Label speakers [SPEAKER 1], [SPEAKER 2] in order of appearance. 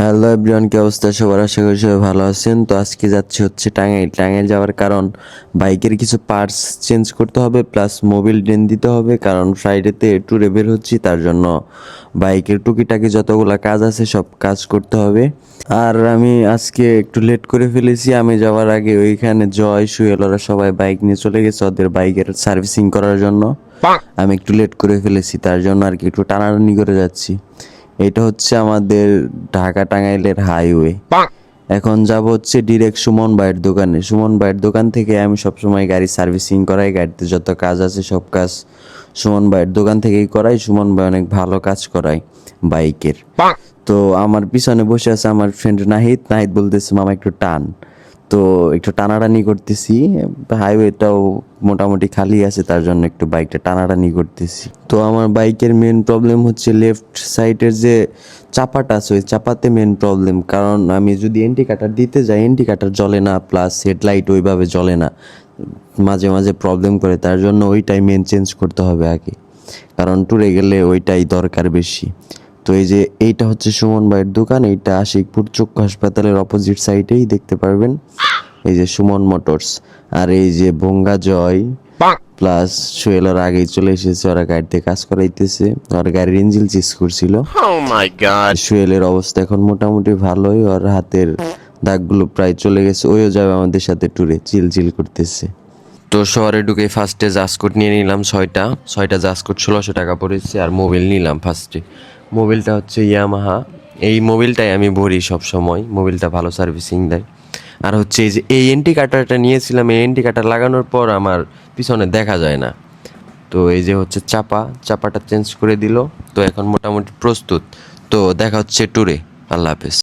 [SPEAKER 1] Hello everyone কি অবস্থা? সবার আশা করি সবাই ভালো আছেন। তো আজকে যাচ্ছি হচ্ছে টাঙ্গাইল। টাঙ্গাইল যাওয়ার কারণ বাইকের কিছু পার্টস চেঞ্জ করতে হবে প্লাস মোবিল ড্রেন দিতে হবে কারণ ফ্রাইডেতে ট্যুরে বের হচ্ছি তার জন্য বাইকের টুকিটাকি যতগুলো কাজ আছে সব কাজ করতে হবে। আর আমি আজকে একটু লেট করে ফেলেছি আমি যাওয়ার আগে ওইখানে জয় সুয়েল ওরা সবাই বাইক নিয়ে চলে গেছে ওদের বাইকের সার্ভিসিং করার জন্য। আমি একটু লেট করে ফেলেছি তার জন্য আর কি একটু টানাটানি করে যাচ্ছি। এটা হচ্ছে আমাদের ঢাকা টাঙ্গাইলের হাইওয়ে। এখন যাব হচ্ছে ডিরেক্ট সুমন ভাইয়ের দোকানে। সুমন ভাইয়ের দোকান থেকে আমি সবসময় গাড়ি সার্ভিসিং করাই গাড়িতে যত কাজ আছে সব কাজ সুমন ভাইয়ের দোকান থেকেই করাই। সুমন ভাই অনেক ভালো কাজ করায় বাইকের। তো আমার পিছনে বসে আছে আমার ফ্রেন্ড নাহিদ। নাহিদ বলতেছে মামা একটু টান। তো একটু টানাটানি করতেছি হাইওয়েটাও মোটামুটি খালি আছে, তার জন্য একটু বাইকটা টানাটানি করতেছি। তো আমার বাইকের মেন প্রবলেম হচ্ছে লেফট সাইডের যে চাপাটা আছে, ওই চাপাতে মেন প্রবলেম কারণ আমি যদি ইন্ডিকেটার দিতে যাই ইন্ডিকেটার জ্বলে না প্লাস হেডলাইট ওইভাবে জ্বলে না, মাঝে মাঝে প্রবলেম করে, তার জন্য ওইটাই মেন চেঞ্জ করতে হবে আগে। কারণ ট্যুরে গেলে ওইটাই দরকার বেশি। তো এই যে এইটা হচ্ছে সুমন ভাইয়ের দোকান এইটা আশিকপুর চক্ষু হাসপাতালের অপোজিট সাইডেই দেখতে পারবেন। এই যে সুমন মোটরস আর এই যে ভঙ্গা জয় প্লাস সোয়েলার আগেই চলে এসেছে ওরা গাড়িতে কাজ করাইতেছে ওর গাড়ির ইঞ্জিল চেস করছিল।
[SPEAKER 2] Oh.
[SPEAKER 1] সোয়েলের অবস্থা এখন মোটামুটি ভালোই ওর হাতের দাগগুলো প্রায় চলে গেছে ওইও যাবে আমাদের সাথে ট্যুরে চিল চিল করতেছে। তো শহরে ঢুকে ফার্স্টে জাসকোট নিয়ে নিলাম ছয়টা ছয়টা জাসকোট ষোলোশো টাকা পড়েছে আর মোবাইল নিলাম ফার্স্টে মোবিলটা হচ্ছে ইয়ামাহা। এই মোবিলটাই আমি ভরি সব সময় মোবিলটা ভালো সার্ভিসিং দেয়। আর হচ্ছে এই যে এই এনটি কাটারটা নিয়েছিলাম, এই এনটি কাটার লাগানোর পর আমার পিছনে দেখা যায় না। তো এই যে হচ্ছে চাপা, চাপাটা চেঞ্জ করে দিল, তো এখন মোটামুটি প্রস্তুত। তো দেখা হচ্ছে ট্যুরে আল্লাহ হাফেজ।